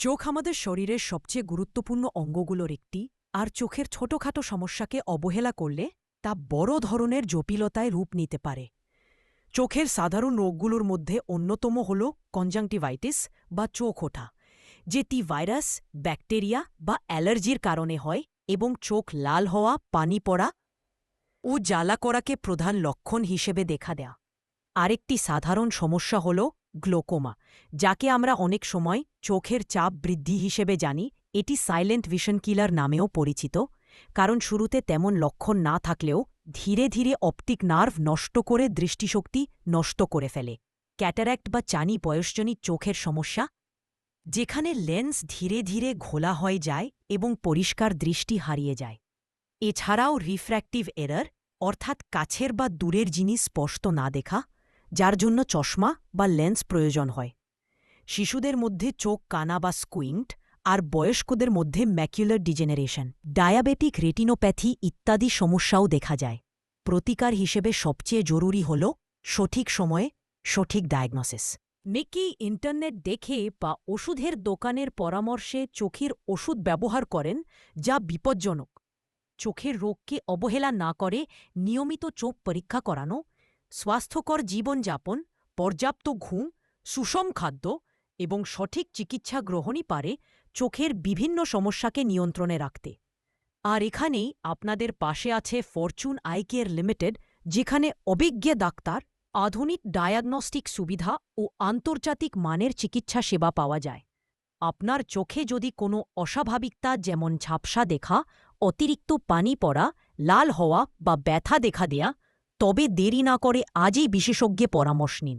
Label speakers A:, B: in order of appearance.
A: চোখ আমাদের শরীরের সবচেয়ে গুরুত্বপূর্ণ অঙ্গগুলোর একটি, আর চোখের ছোটখাটো সমস্যাকে অবহেলা করলে তা বড় ধরনের জটিলতায় রূপ নিতে পারে। চোখের সাধারণ রোগগুলোর মধ্যে অন্যতম হল কনজাংটিভাইটিস বা চোখ ওঠা যেটি ভাইরাস, ব্যাকটেরিয়া বা অ্যালার্জির কারণে হয় এবং চোখ লাল হওয়া, পানি পড়া ও জ্বালা করাকে প্রধান লক্ষণ হিসেবে দেখা দেয়া। আরেকটি সাধারণ সমস্যা হল গ্লোকোমা, যাকে আমরা অনেক সময় চোখের চাপ বৃদ্ধি হিসেবে জানি, এটি সাইলেন্ট ভিশন কিলার নামেও পরিচিত, কারণ শুরুতে তেমন লক্ষণ না থাকলেও ধীরে ধীরে অপটিক নার্ভ নষ্ট করে দৃষ্টিশক্তি নষ্ট করে ফেলে। ক্যাটারাক্ট বা চানি বয়সজনিত চোখের সমস্যা, যেখানে লেন্স ধীরে ধীরে ঘোলা হয়ে যায় এবং পরিষ্কার দৃষ্টি হারিয়ে যায়। এছাড়াও রিফ্র্যাক্টিভ এরর, অর্থাৎ কাছের বা দূরের জিনিস স্পষ্ট না দেখা যার জন্য চশমা বা লেন্স প্রয়োজন হয়। শিশুদের মধ্যে চোখ, কানা বা স্কুইন্ট আর বয়স্কদের মধ্যে ম্যাকুলার ডিজেনারেশন, ডায়াবেটিক রেটিনোপ্যাথি ইত্যাদি সমস্যাও দেখা যায়। প্রতিকার হিসেবে সবচেয়ে জরুরি হল সঠিক সময়ে সঠিক ডায়াগনোসিস। মেকেই ইন্টারনেট দেখে বা ওষুধের দোকানের পরামর্শে চোখের ওষুধ ব্যবহার করেন, যা বিপজ্জনক। চোখের রোগকে অবহেলা না করে নিয়মিত চোখ পরীক্ষা করানো স্বাস্থ্যকর জীবনযাপন, পর্যাপ্ত ঘুম, সুষম খাদ্য এবং সঠিক চিকিৎসা গ্রহণই পারে চোখের বিভিন্ন সমস্যাকে নিয়ন্ত্রণে রাখতে। আর এখানেই আপনাদের পাশে আছে ফরচুন আই কেয়ার লিমিটেড যেখানে অভিজ্ঞ ডাক্তার, আধুনিক ডায়াগনস্টিক সুবিধা ও আন্তর্জাতিক মানের চিকিৎসা সেবা পাওয়া যায়। আপনার চোখে যদি কোনো অস্বাভাবিকতা যেমন ঝাপসা দেখা, অতিরিক্ত পানি পড়া, লাল হওয়া বা ব্যথা দেখা দেয়া তবে দেরি না করে আজই বিশেষজ্ঞে পরামর্শ নিন।